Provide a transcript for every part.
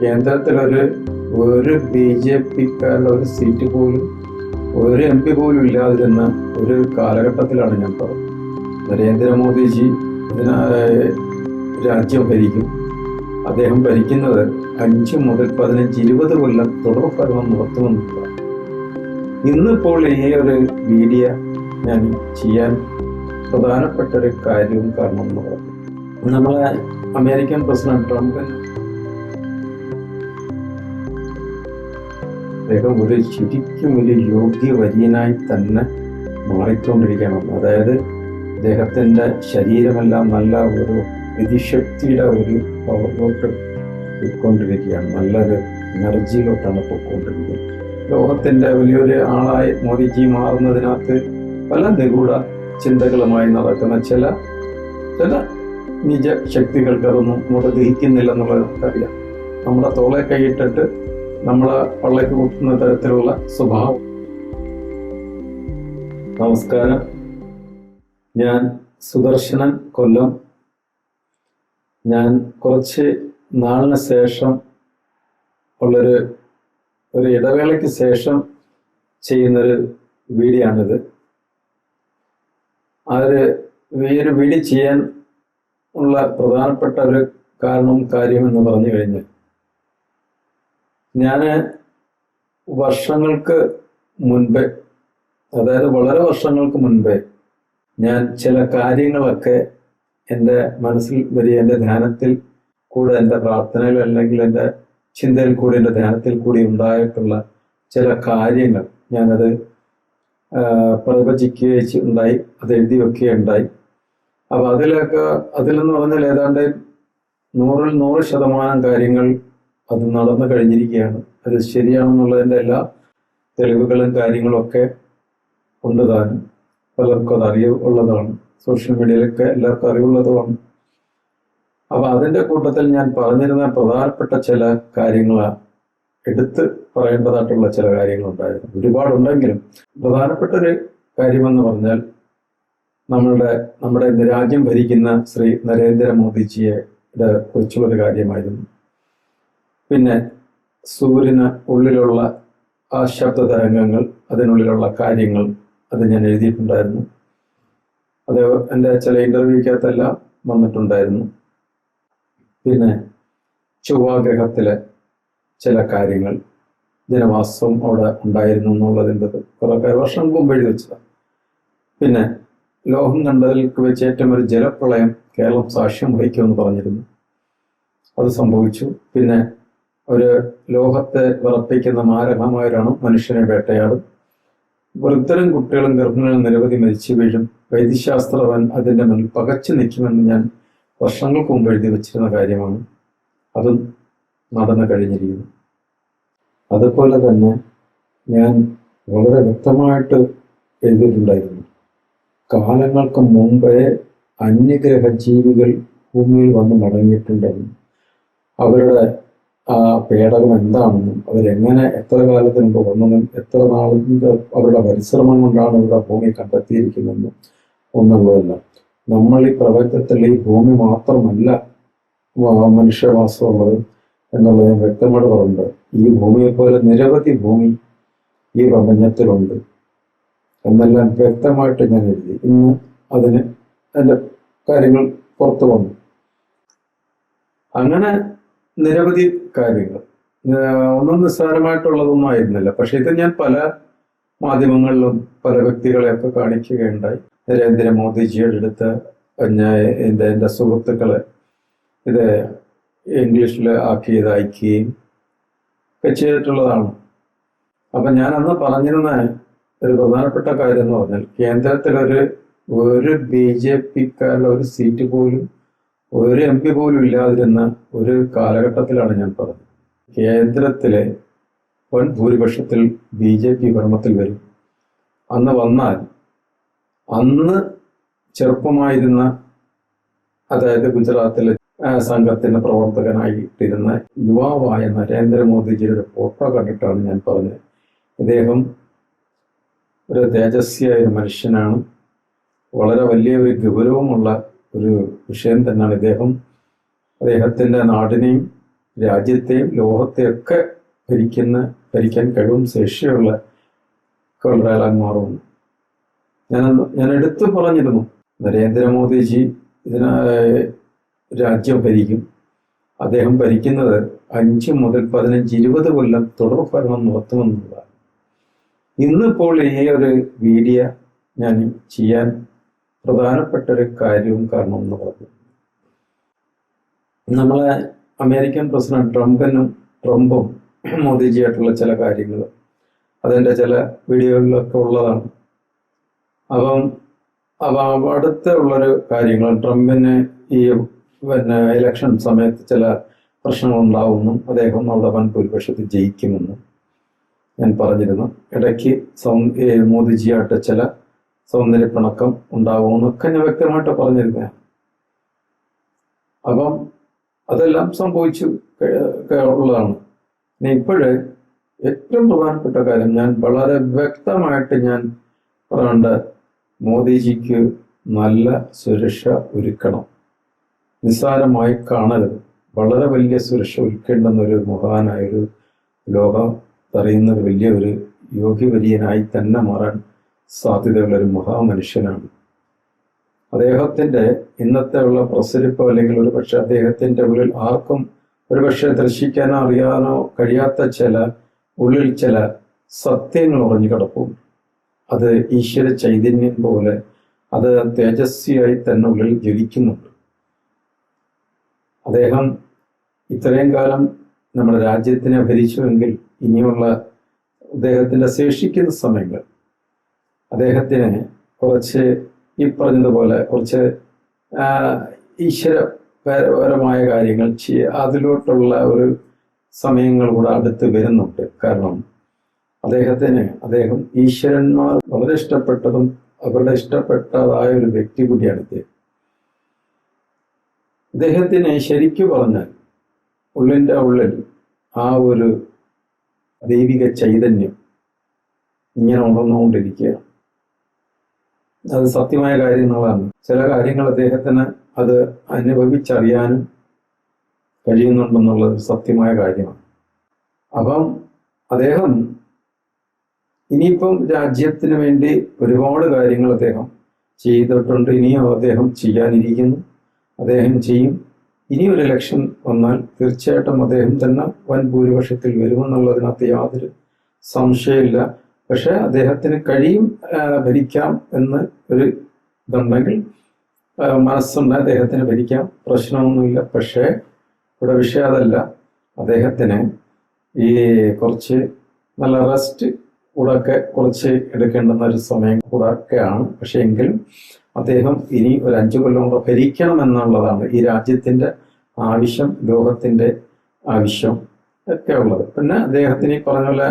കേന്ദ്രത്തിലൊരു ഒരു B J പിക്കാരുടെ ഒരു seat പോലും ഒരു എം പി പോലും ഇല്ലാതിരുന്ന ഒരു കാലഘട്ടത്തിലാണ് ഞാൻ പറഞ്ഞത് നരേന്ദ്രമോദിജി രാജ്യം ഭരിക്കും. അദ്ദേഹം ഭരിക്കുന്നത് അഞ്ച് മുതൽ പതിനഞ്ച് ഇരുപത് കൊല്ലം തുടർ ഭരണം നടത്തുമെന്നുള്ളതാണ് ഇന്നിപ്പോൾ ഈ ഒരു മീഡിയ ഞാൻ ചെയ്യാൻ പ്രധാനപ്പെട്ട ഒരു കാര്യവും കാരണം എന്ന് പറഞ്ഞു നമ്മളെ അമേരിക്കൻ പ്രസിഡന്റ് ട്രംപ് അദ്ദേഹം ഒരു ശരിക്കും ഒരു യോഗ്യവര്യനായി തന്നെ മാറിക്കൊണ്ടിരിക്കണം. അതായത് അദ്ദേഹത്തിന്റെ ശരീരമെല്ലാം നല്ല ഒരു വിധിശക്തിയുടെ ഒരു പവറിലോട്ട് പോയിക്കൊണ്ടിരിക്കുകയാണ്. നല്ലൊരു എനർജിയിലോട്ടാണ് പോയിക്കൊണ്ടിരിക്കുന്നത്. ലോകത്തിന്റെ വലിയൊരു ആളായി മോദിജി മാറുന്നതിനകത്ത് പല നിഗൂഢ ചിന്തകളുമായി നടക്കുന്ന ചില ചില നിജ ശക്തികൾക്ക് അതൊന്നും അങ്ങോട്ട് ദഹിക്കുന്നില്ലെന്നുള്ളത് നമുക്കറിയാം. നമ്മുടെ തോളെ കൈയിട്ടിട്ട് നമ്മളെ പള്ളിക്ക് കൂട്ടുന്ന തരത്തിലുള്ള സ്വഭാവം. നമസ്കാരം. ഞാൻ സുദർശനൻ കൊല്ലം. ഞാൻ കുറച്ച് നാളിന് ശേഷം ഉള്ളൊരു ഒരു ഇടവേളയ്ക്ക് ശേഷം ചെയ്യുന്നൊരു വീഡിയോ ആണിത് അതൊരു ഈ ഒരു വീഡിയോ ചെയ്യാൻ ഉള്ള പ്രധാനപ്പെട്ട ഒരു കാരണം കാര്യം എന്ന് പറഞ്ഞു കഴിഞ്ഞാൽ ഞാൻ വർഷങ്ങൾക്ക് മുൻപേ അതായത് വളരെ വർഷങ്ങൾക്ക് മുൻപേ ഞാൻ ചില കാര്യങ്ങളൊക്കെ എന്റെ മനസ്സിൽ വരിക എന്റെ ധ്യാനത്തിൽ കൂടെ എന്റെ പ്രാർത്ഥനയിൽ അല്ലെങ്കിൽ എന്റെ ചിന്തയിൽ കൂടി എന്റെ ധ്യാനത്തിൽ കൂടി ഉണ്ടായിട്ടുള്ള ചില കാര്യങ്ങൾ ഞാനത് പ്രവചിക്കുകയും ഉണ്ടായി അത് എഴുതി വെക്കുകയുണ്ടായി അപ്പൊ അതിലൊക്കെ അതിലെന്ന് പറഞ്ഞാൽ ഏതാണ്ട് നൂറിൽ നൂറ് ശതമാനം കാര്യങ്ങൾ അത് നടന്നു കഴിഞ്ഞിരിക്കുകയാണ്. അത് ശരിയാണെന്നുള്ളതിന്റെ എല്ലാ തെളിവുകളും കാര്യങ്ങളും ഒക്കെ ഉണ്ട് താനും. പലർക്കും അത് അറിയ ഉള്ളതാണ്. സോഷ്യൽ മീഡിയയിലൊക്കെ എല്ലാവർക്കും അറിവുള്ളതുമാണ്. അപ്പൊ അതിന്റെ കൂട്ടത്തിൽ ഞാൻ പറഞ്ഞിരുന്ന പ്രധാനപ്പെട്ട ചില കാര്യങ്ങളാണ് എടുത്ത് പറയേണ്ടതായിട്ടുള്ള ചില കാര്യങ്ങളുണ്ടായിരുന്നു. ഒരുപാടുണ്ടെങ്കിലും പ്രധാനപ്പെട്ട ഒരു കാര്യമെന്ന് പറഞ്ഞാൽ നമ്മളുടെ നമ്മുടെ രാജ്യം ഭരിക്കുന്ന ശ്രീ നരേന്ദ്രമോദിജിയെ കുറിച്ചുള്ളൊരു കാര്യമായിരുന്നു. പിന്നെ സൂര്യന് ഉള്ളിലുള്ള ആ ശബ്ദ തരംഗങ്ങൾ അതിനുള്ളിലുള്ള കാര്യങ്ങൾ അത് ഞാൻ എഴുതിയിട്ടുണ്ടായിരുന്നു. അത് എന്റെ ചില ഇന്റർവ്യൂക്കകത്തെല്ലാം വന്നിട്ടുണ്ടായിരുന്നു. പിന്നെ ചൊവ്വാഗ്രഹത്തിലെ ചില കാര്യങ്ങൾ ജനവാസം അവിടെ ഉണ്ടായിരുന്നു എന്നുള്ളതിന്റെ കുറെ വർഷം മുമ്പ് എഴുതി വെച്ചതാണ്. പിന്നെ ലോഹം കണ്ടതിലേക്ക് വെച്ച് ഏറ്റവും ഒരു ജലപ്രളയം കേരളം സാക്ഷ്യം വഹിക്കുമെന്ന് പറഞ്ഞിരുന്നു. അത് സംഭവിച്ചു. പിന്നെ ഒരു ലോകത്തെ വിറപ്പിക്കുന്ന മാരകമായൊരാണ് മനുഷ്യനെ വേട്ടയാടും. വൃദ്ധരും കുട്ടികളും ഗർഭിണികളും നിരവധി മരിച്ചു വീഴും. വൈദ്യശാസ്ത്രവൻ അതിന്റെ മുന്നിൽ പകച്ചു നിൽക്കുമെന്ന് ഞാൻ വർഷങ്ങൾക്ക് മുമ്പ് എഴുതി വെച്ചിരുന്ന കാര്യമാണ്. അതും നടന്നു കഴിഞ്ഞിരിക്കുന്നു. അതുപോലെ തന്നെ ഞാൻ വളരെ വ്യക്തമായിട്ട് എഴുതിയിട്ടുണ്ടായിരുന്നു. കാലങ്ങൾക്ക് മുമ്പേ അന്യഗ്രഹ ജീവികൾ ഭൂമിയിൽ വന്ന് മടങ്ങിയിട്ടുണ്ടെന്നും. അവരുടെ ആ പേടകം എന്താണെന്നും അവരെങ്ങനെ എത്ര കാലത്തിന് തുടർന്നെന്നും എത്ര നാളിന്റെ അവരുടെ പരിശ്രമം കൊണ്ടാണ് ഇവിടെ ഭൂമി കണ്ടെത്തിയിരിക്കുന്നതെന്നും ഒന്നുള്ളതല്ല. നമ്മൾ ഈ പ്രപഞ്ചത്തിൽ ഈ ഭൂമി മാത്രമല്ല മനുഷ്യവാസമുള്ളത് എന്നുള്ളത് ഞാൻ വ്യക്തമായിട്ട് പറഞ്ഞത് ഈ ഭൂമിയെ പോലെ നിരവധി ഭൂമി ഈ പ്രപഞ്ചത്തിലുണ്ട് എന്നെല്ലാം വ്യക്തമായിട്ട് ഞാൻ എഴുതി. ഇന്ന് അതിന് എന്റെ കാര്യങ്ങൾ പുറത്തു വന്നു. അങ്ങനെ നിരവധി കാര്യങ്ങൾ. ഒന്നും നിസ്സാരമായിട്ടുള്ളതൊന്നും ആയിരുന്നില്ല. പക്ഷെ ഇത് ഞാൻ പല മാധ്യമങ്ങളിലും പല വ്യക്തികളെയൊക്കെ കാണിക്കുകയുണ്ടായി. നരേന്ദ്രമോദിജിയുടെ അടുത്ത് ഞാൻ എന്റെ എന്റെ സുഹൃത്തുക്കളെ ഇത് ഇംഗ്ലീഷിൽ ആക്കിയത് അയക്കുകയും ഒക്കെ ചെയ്തിട്ടുള്ളതാണ്. അപ്പം ഞാൻ അന്ന് പറഞ്ഞിരുന്ന ഒരു പ്രധാനപ്പെട്ട കാര്യം എന്ന് പറഞ്ഞാൽ കേന്ദ്രത്തിലൊരു ഒരു ബി ജെ പിക്കാരുടെ ഒരു സീറ്റ് പോലും ഒരു എം പി പോലും ഇല്ലാതിരുന്ന ഒരു കാലഘട്ടത്തിലാണ് ഞാൻ പറഞ്ഞത്. കേന്ദ്രത്തിലെ വൻ ഭൂരിപക്ഷത്തിൽ ബി ജെ പി ഭരണത്തിൽ വരും. അന്ന് വന്നാൽ അന്ന് ചെറുപ്പമായിരുന്ന അതായത് ഗുജറാത്തിലെ സംഘത്തിന്റെ പ്രവർത്തകനായിട്ടിരുന്ന യുവാവായ നരേന്ദ്രമോദിജിയുടെ ഫോട്ടോ കണ്ടിട്ടാണ് ഞാൻ പറഞ്ഞത്. ഇദ്ദേഹം ഒരു തേജസ്വിയായ ഒരു മനുഷ്യനാണ്. വളരെ വലിയ ഒരു ഗൗരവമുള്ള ഒരു വിഷയം തന്നെയാണ് ഇദ്ദേഹം അദ്ദേഹത്തിന്റെ നാടിനെയും രാജ്യത്തെയും ലോകത്തെയൊക്കെ ഭരിക്കുന്ന ഭരിക്കാൻ കഴിവും ശേഷിയുള്ള ഒക്കെ ഞാൻ ഞാൻ എടുത്തു പറഞ്ഞിരുന്നു നരേന്ദ്രമോദിജി ഇതിന രാജ്യം ഭരിക്കും. അദ്ദേഹം ഭരിക്കുന്നത് അഞ്ച് മുതൽ പതിനഞ്ച് ഇരുപത് കൊല്ലം തുടർ ഭരണം നടത്തുമെന്നുള്ളതാണ്. ഇന്നിപ്പോൾ ഈ ഒരു വീഡിയോ ഞാൻ ചെയ്യാൻ പ്രധാനപ്പെട്ട ഒരു കാര്യവും കാരണം എന്ന് പറഞ്ഞു. നമ്മളെ അമേരിക്കൻ പ്രസിഡന്റ് ട്രംപിനും ട്രംപും മോദിജിയായിട്ടുള്ള ചില കാര്യങ്ങൾ അതിന്റെ ചില വീഡിയോകളിലൊക്കെ ഉള്ളതാണ്. അപ്പം അപ്പം അടുത്ത ഉള്ളൊരു കാര്യങ്ങൾ ട്രംപിന് ഈ പിന്നെ ഇലക്ഷൻ സമയത്ത് ചില പ്രശ്നങ്ങൾ ഉണ്ടാവുമെന്നും അദ്ദേഹം അവിടെ വൻ ഭൂരിപക്ഷത്തിൽ ജയിക്കുമെന്നും ഞാൻ പറഞ്ഞിരുന്നു. ഇടയ്ക്ക് മോദിജിയായിട്ട് ചില സൗന്ദര്യപ്പിണക്കം ഉണ്ടാവുമെന്നൊക്കെ ഞാൻ വ്യക്തമായിട്ട് പറഞ്ഞിരുന്നതാണ് അപ്പം അതെല്ലാം സംഭവിച്ചു ഉള്ളതാണ്. ഇനി ഇപ്പോഴേ ഏറ്റവും പ്രധാനപ്പെട്ട കാര്യം ഞാൻ വളരെ വ്യക്തമായിട്ട് ഞാൻ പറയേണ്ട മോദിജിക്ക് നല്ല സുരക്ഷ ഒരുക്കണം. നിസ്സാരമായി കാണരുത്. വളരെ വലിയ സുരക്ഷ ഒരുക്കേണ്ടുന്ന ഒരു മഹാനായൊരു ലോകം അറിയുന്ന ഒരു വലിയ ഒരു യോഗ്യവര്യനായി തന്നെ മാറാൻ സാധ്യതയുള്ള ഒരു മഹാമനുഷ്യനാണ്. അദ്ദേഹത്തിന്റെ ഇന്നത്തെ ഉള്ള പ്രസരിപ്പ് അല്ലെങ്കിൽ ഒരു പക്ഷെ അദ്ദേഹത്തിന്റെ ഉള്ളിൽ ആർക്കും ഒരു പക്ഷെ ദർശിക്കാനോ അറിയാനോ കഴിയാത്ത ചില ഉള്ളിൽ ചില സത്യങ്ങൾ ഉറഞ്ഞു കിടപ്പും അത് ഈശ്വര ചൈതന്യം പോലെ അത് തേജസ്വിയായി തന്നെ ഉള്ളിൽ ജ്വലിക്കുന്നുണ്ട്. അദ്ദേഹം ഇത്രയും കാലം നമ്മുടെ രാജ്യത്തിനെ ഭരിച്ചുവെങ്കിൽ ഇനിയുള്ള അദ്ദേഹത്തിന്റെ ശേഷിക്കുന്ന സമയങ്ങൾ അദ്ദേഹത്തിന് കുറച്ച് ഈ പറഞ്ഞതുപോലെ കുറച്ച് ഈശ്വരപരമായ കാര്യങ്ങൾ ചെയ്യ അതിലോട്ടുള്ള ഒരു സമയങ്ങൾ കൂടെ അടുത്ത് വരുന്നുണ്ട്. കാരണം അദ്ദേഹത്തിന് അദ്ദേഹം ഈശ്വരന്മാർ വളരെ ഇഷ്ടപ്പെട്ടതും അവരുടെ ഇഷ്ടപ്പെട്ടതായ ഒരു വ്യക്തി കൂടിയാണ് അദ്ദേഹം ഇദ്ദേഹത്തിന് ശരിക്കു പറഞ്ഞാൽ ഉള്ളിന്റെ ഉള്ളിൽ ആ ഒരു ദൈവിക ചൈതന്യം ഇങ്ങനെ ഉണർന്നുകൊണ്ടിരിക്കുകയാണ്. അത് സത്യമായ കാര്യങ്ങളാണ് ചില കാര്യങ്ങൾ അദ്ദേഹത്തിന് അത് അനുഭവിച്ചറിയാനും കഴിയുന്നുണ്ടെന്നുള്ളത് സത്യമായ കാര്യമാണ്. അപ്പം അദ്ദേഹം ഇനിയിപ്പം രാജ്യത്തിന് വേണ്ടി ഒരുപാട് കാര്യങ്ങൾ അദ്ദേഹം ചെയ്തിട്ടുണ്ട്. ഇനിയും അദ്ദേഹം ചെയ്യാനിരിക്കുന്നു. അദ്ദേഹം ചെയ്യും. ഇനി ഒരു ഇലക്ഷൻ വന്നാൽ തീർച്ചയായിട്ടും അദ്ദേഹം തന്നെ വൻ ഭൂരിപക്ഷത്തിൽ വരുമെന്നുള്ളതിനകത്ത് യാതൊരു സംശയമില്ല പക്ഷെ അദ്ദേഹത്തിന് കഴിയും ഭരിക്കാം എന്ന് ഒരു ഇതുണ്ടെങ്കിൽ മനസ്സുണ്ട് അദ്ദേഹത്തിന് ഭരിക്കാം. പ്രശ്നമൊന്നുമില്ല. പക്ഷേ ഇവിടെ വിഷയം അതല്ല. അദ്ദേഹത്തിന് ഈ കുറച്ച് നല്ല റെസ്റ്റ് കൂടൊക്കെ കുറച്ച് എടുക്കേണ്ടുന്ന ഒരു സമയം കൂടൊക്കെയാണ്. പക്ഷേ എങ്കിലും അദ്ദേഹം ഇനി ഒരു അഞ്ചു കൊല്ലം കൂടെ ഭരിക്കണം എന്നുള്ളതാണ് ഈ രാജ്യത്തിന്റെ ആവശ്യം ലോകത്തിന്റെ ആവശ്യം ഒക്കെ ഉള്ളത്. പിന്നെ അദ്ദേഹത്തിന് ഈ പറഞ്ഞ പോലെ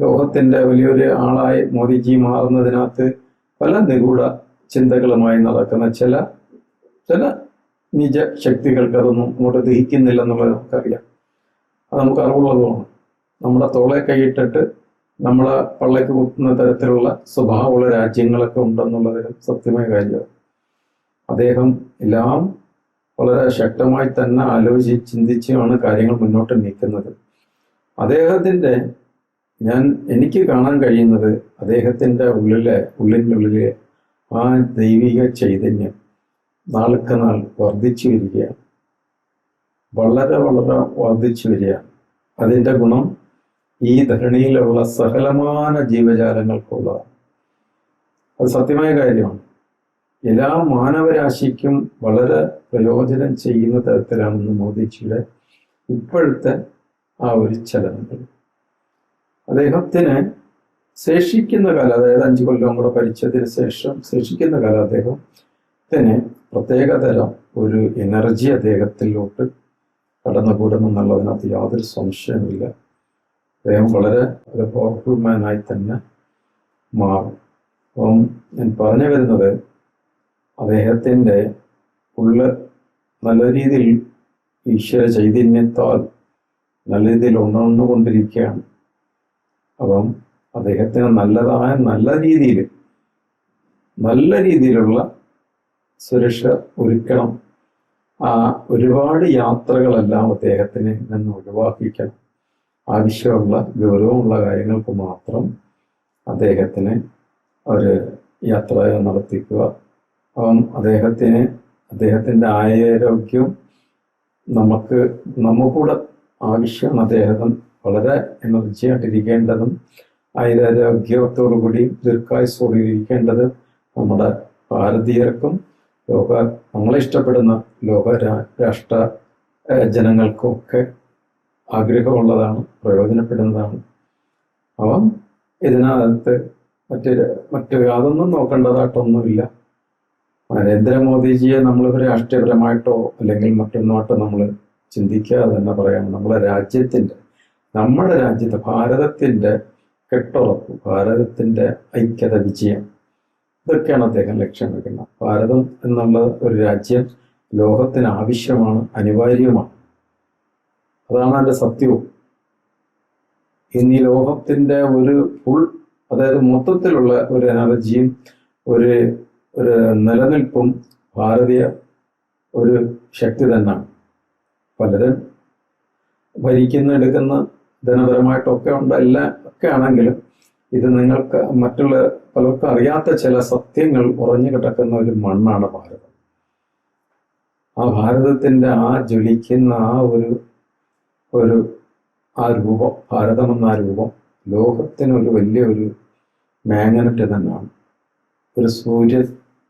ലോകത്തിന്റെ വലിയൊരു ആളായി മോദിജി മാറുന്നതിനകത്ത് പല നിഗൂഢ ചിന്തകളുമായി നടക്കുന്ന ചില ചില നിജ ശക്തികൾക്ക് അതൊന്നും അങ്ങോട്ട് ദഹിക്കുന്നില്ലെന്നുള്ളത് നമുക്കറിയാം. അത് നമുക്ക് അറിവുള്ളതുമാണ് നമ്മുടെ തോളെ കൈയിട്ടിട്ട് നമ്മളെ പള്ളക്ക് കുത്തുന്ന തരത്തിലുള്ള സ്വഭാവമുള്ള രാജ്യങ്ങളൊക്കെ ഉണ്ടെന്നുള്ളതിലും സത്യമായ കാര്യമാണ്. അദ്ദേഹം എല്ലാം വളരെ ശക്തമായി തന്നെ ആലോചിച്ച് ചിന്തിച്ചാണ് കാര്യങ്ങൾ മുന്നോട്ട് നീക്കുന്നത്. അദ്ദേഹത്തിന്റെ ഞാൻ എനിക്ക് കാണാൻ കഴിയുന്നത് അദ്ദേഹത്തിന്റെ ഉള്ളിലെ ഉള്ളിന്റെ ഉള്ളിലെ ആ ദൈവിക ചൈതന്യം നാൾക്ക് നാൾ വർദ്ധിച്ചു വരികയാണ്. വളരെ വളരെ വർദ്ധിച്ചു വരികയാണ്. അതിന്റെ ഗുണം ഈ ധരണിയിലുള്ള സകലമാന ജീവജാലങ്ങൾക്കുള്ളതാണ്. അത് സത്യമായ കാര്യമാണ്. എല്ലാ മാനവരാശിക്കും വളരെ പ്രയോജനം ചെയ്യുന്ന തരത്തിലാണെന്ന് മോദിജിയുടെ ഇപ്പോഴത്തെ ആ ഒരു ചലനങ്ങൾ. അദ്ദേഹത്തിന് ശേഷിക്കുന്ന കാലം അതായത് അഞ്ചു കൊല്ലം കൂടെ ഭരിച്ചതിന് ശേഷം ശേഷിക്കുന്ന കാലം അദ്ദേഹത്തിന് പ്രത്യേകതരം ഒരു എനർജി അദ്ദേഹത്തിലോട്ട് കടന്നുകൂടുമെന്നുള്ളതിനകത്ത് യാതൊരു സംശയമില്ല അദ്ദേഹം വളരെ ഒരു പവർഫുൾ മാനായി തന്നെ മാറും. അപ്പം ഞാൻ പറഞ്ഞു വരുന്നത് അദ്ദേഹത്തിന്റെ ഉള്ള നല്ല രീതിയിൽ ഈശ്വര ചൈതന്യത്താൽ നല്ല രീതിയിൽ ഉണർന്നുകൊണ്ടിരിക്കുകയാണ്. അപ്പം അദ്ദേഹത്തിന് നല്ലതായ നല്ല രീതിയിൽ നല്ല രീതിയിലുള്ള സുരക്ഷ ഒരുക്കണം. ആ ഒരുപാട് യാത്രകളെല്ലാം അദ്ദേഹത്തിന് നിന്ന് ഒഴിവാക്കിക്കണം. ആവശ്യമുള്ള ഗൗരവമുള്ള കാര്യങ്ങൾക്ക് മാത്രം അദ്ദേഹത്തിന് ഒരു യാത്ര നടത്തിക്കുക. അപ്പം അദ്ദേഹത്തിന് അദ്ദേഹത്തിന്റെ ആരോഗ്യം നമുക്ക് നമുക്കൂടെ ആവശ്യമാണ് അദ്ദേഹം വളരെ എനർജി ആയിട്ടിരിക്കേണ്ടതും ആയുരാരോഗ്യത്തോടു കൂടി ദീർഘായുസോടെ ഇരിക്കേണ്ടത് നമ്മുടെ ഭാരതീയർക്കും ലോക നമ്മളെ ഇഷ്ടപ്പെടുന്ന ലോക രാഷ്ട്ര ജനങ്ങൾക്കൊക്കെ ആഗ്രഹമുള്ളതാണ് പ്രയോജനപ്പെടുന്നതാണ്. അപ്പം ഇതിനകത്ത് മറ്റ് മറ്റ് യാതൊന്നും നോക്കേണ്ടതായിട്ടൊന്നുമില്ല. നരേന്ദ്രമോദിജിയെ നമ്മൾ രാഷ്ട്രീയപരമായിട്ടോ അല്ലെങ്കിൽ മറ്റൊന്നുമായിട്ടോ നമ്മൾ ചിന്തിക്കാതെ തന്നെ പറയാം നമ്മളെ രാജ്യത്തിന്റെ നമ്മുടെ രാജ്യത്ത് ഭാരതത്തിന്റെ കെട്ടുറപ്പ് ഭാരതത്തിന്റെ ഐക്യത വിജയം ഇതൊക്കെയാണ് അദ്ദേഹം ലക്ഷ്യം വെക്കുന്നത്. ഭാരതം എന്നുള്ള ഒരു രാജ്യം ലോകത്തിന് ആവശ്യമാണ് അനിവാര്യമാണ്. അതാണ് അതിന്റെ സത്യവും. ഇന്ന് ഈ ലോകത്തിന്റെ ഒരു ഫുൾ അതായത് മൊത്തത്തിലുള്ള ഒരു എനർജിയും ഒരു ഒരു നിലനിൽപ്പും ഭാരതീയ ഒരു ശക്തി തന്നെയാണ്. പലരും ഭരിക്കുന്ന എടുക്കുന്ന ധനപരമായിട്ടൊക്കെ ഉണ്ട് എല്ലാം ഒക്കെ ആണെങ്കിലും ഇത് നിങ്ങൾക്ക് മറ്റുള്ള പലർക്കും അറിയാത്ത ചില സത്യങ്ങൾ ഉറഞ്ഞു കിടക്കുന്ന ഒരു മണ്ണാണ് ഭാരതം. ആ ഭാരതത്തിന്റെ ആ ജ്വലിക്കുന്ന ആ ഒരു ഒരു ആ രൂപം ഭാരതം എന്ന ആ രൂപം ലോകത്തിന് ഒരു വലിയ ഒരു മാഗ്നറ്റ് തന്നെയാണ്. ഒരു സൂര്യ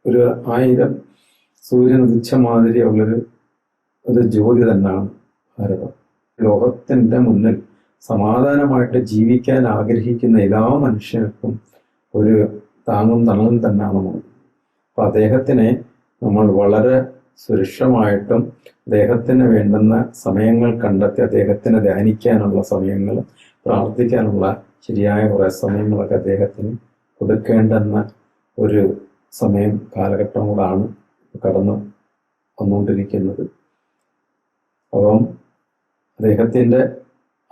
ഒരു ആയിരം സൂര്യൻ ഉദിച്ച മാതിരിയുള്ളൊരു ഒരു ജ്യോതി തന്നെയാണ് ഭാരതം. ലോകത്തിന്റെ മുന്നിൽ സമാധാനമായിട്ട് ജീവിക്കാൻ ആഗ്രഹിക്കുന്ന എല്ലാ മനുഷ്യർക്കും ഒരു താങ്ങും തണലും തന്നെയാണ് നമ്മൾ അപ്പൊ അദ്ദേഹത്തിനെ നമ്മൾ വളരെ സുരക്ഷമായിട്ടും അദ്ദേഹത്തിന് വേണ്ടുന്ന സമയങ്ങൾ കണ്ടെത്തി അദ്ദേഹത്തിന് ധ്യാനിക്കാനുള്ള സമയങ്ങൾ പ്രാർത്ഥിക്കാനുള്ള ശരിയായ കുറേ സമയങ്ങളൊക്കെ അദ്ദേഹത്തിന് കൊടുക്കേണ്ടെന്ന ഒരു സമയം കാലഘട്ടം കൂടാണ് കടന്നു വന്നുകൊണ്ടിരിക്കുന്നത്. അപ്പം അദ്ദേഹത്തിന്റെ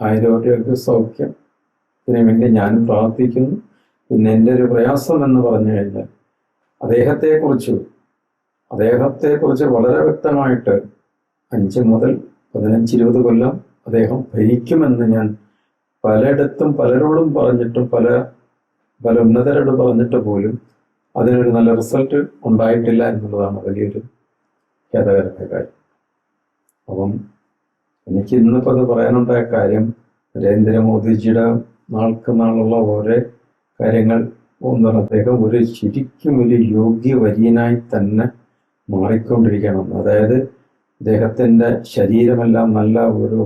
ആയുരോഗ്യ സൗഖ്യത്തിന് വേണ്ടി ഞാൻ പ്രാർത്ഥിക്കുന്നു. പിന്നെ എന്റെ ഒരു പ്രയാസം എന്ന് പറഞ്ഞു കഴിഞ്ഞാൽ അദ്ദേഹത്തെക്കുറിച്ച് അദ്ദേഹത്തെക്കുറിച്ച് വളരെ വ്യക്തമായിട്ട് അഞ്ച് മുതൽ പതിനഞ്ച് ഇരുപത് കൊല്ലം അദ്ദേഹം ഭരിക്കുമെന്ന് ഞാൻ പലയിടത്തും പലരോടും പറഞ്ഞിട്ടും പല പല ഉന്നതരോട് പറഞ്ഞിട്ട് പോലും അതിനൊരു നല്ല റിസൾട്ട് ഉണ്ടായിട്ടില്ല എന്നുള്ളതാണ് വലിയൊരു ഖേദകരമായ കാര്യം. അപ്പം എനിക്ക് ഇന്നിപ്പോൾ അത് പറയാനുണ്ടായ കാര്യം നരേന്ദ്രമോദിജിയുടെ നാൾക്ക് നാളുള്ള ഓരോ കാര്യങ്ങൾ ഒന്നാണ് അദ്ദേഹം ഒരു ശരിക്കും ഒരു യോഗ്യ വര്യനായി തന്നെ മാറിക്കൊണ്ടിരിക്കണം. അതായത് അദ്ദേഹത്തിന്റെ ശരീരമെല്ലാം നല്ല ഒരു